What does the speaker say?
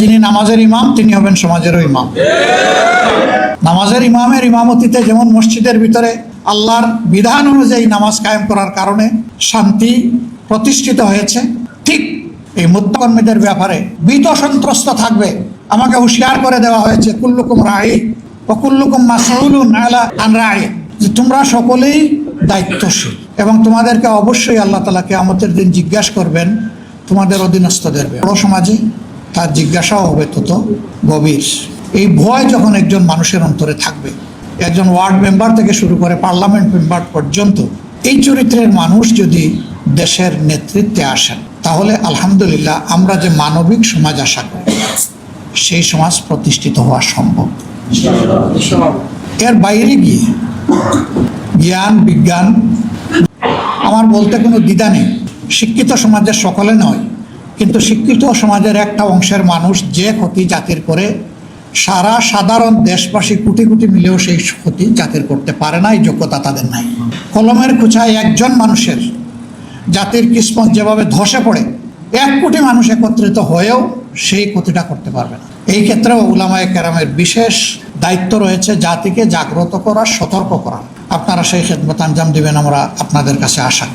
যিনি নামাজের ইমাম, তিনি হবেন সমাজেরও ইমাম। নামাজের ইমামের ইমামতিতে যেমন মসজিদের ভিতরে আল্লাহর বিধান অনুযায়ী নামাজ কায়েম করার কারণে শান্তি প্রতিষ্ঠিত হয়েছে, ঠিক এই মুদ্রাকর্মীদের ব্যাপারে ভীত সন্ত্রস্ত থাকবে। আমাকে হুঁশিয়ার করে দেওয়া হয়েছে, কুল্লুকুম রাই ও কুল্লুকুম মাসউলুন আন রাই। যে তোমরা সকলেই দায়িত্বশীল এবং তোমাদেরকে অবশ্যই আল্লাহ তালাকে আমাদের দিন জিজ্ঞাসা করবেন, তোমাদের অধীনস্থদের বড় সমাজে তার জিজ্ঞাসাও হবে তত গভীর। এই ভয় যখন একজন মানুষের অন্তরে থাকবে, একজন ওয়ার্ড মেম্বার থেকে শুরু করে পার্লামেন্ট মেম্বার পর্যন্ত, এই চরিত্রের মানুষ যদি দেশের নেতৃত্বে আসেন, তাহলে আলহামদুলিল্লাহ আমরা যে মানবিক সমাজ আশা করি, সেই সমাজ প্রতিষ্ঠিত হওয়া সম্ভব। এর বাইরে গিয়ে জ্ঞান, বিজ্ঞান, আমার বলতে কোনো দ্বিধা নেই। শিক্ষিত সমাজের সকলে নয় কিন্তু শিক্ষিত সমাজের একটা অংশের মানুষ যে ক্ষতি জাতির করে, সারা সাধারণ দেশবাসী কোটি কোটি মিলেও সেই ক্ষতি জাতির করতে পারে না, এই যোগ্যতা তাদের নাই। কলমের খুচায় একজন মানুষের জাতির কিসমত যেভাবে ধসে পড়ে, এক কোটি মানুষ একত্রিত হয়েও সেই ক্ষতিটা করতে পারবে না। এই ক্ষেত্রেও উলামায় কেরামের বিশেষ দায়িত্ব রয়েছে জাতিকে জাগ্রত করা, সতর্ক করা। আপনারা সেই খেদমত আঞ্জাম দিবেন, আমরা আপনাদের কাছে আশা।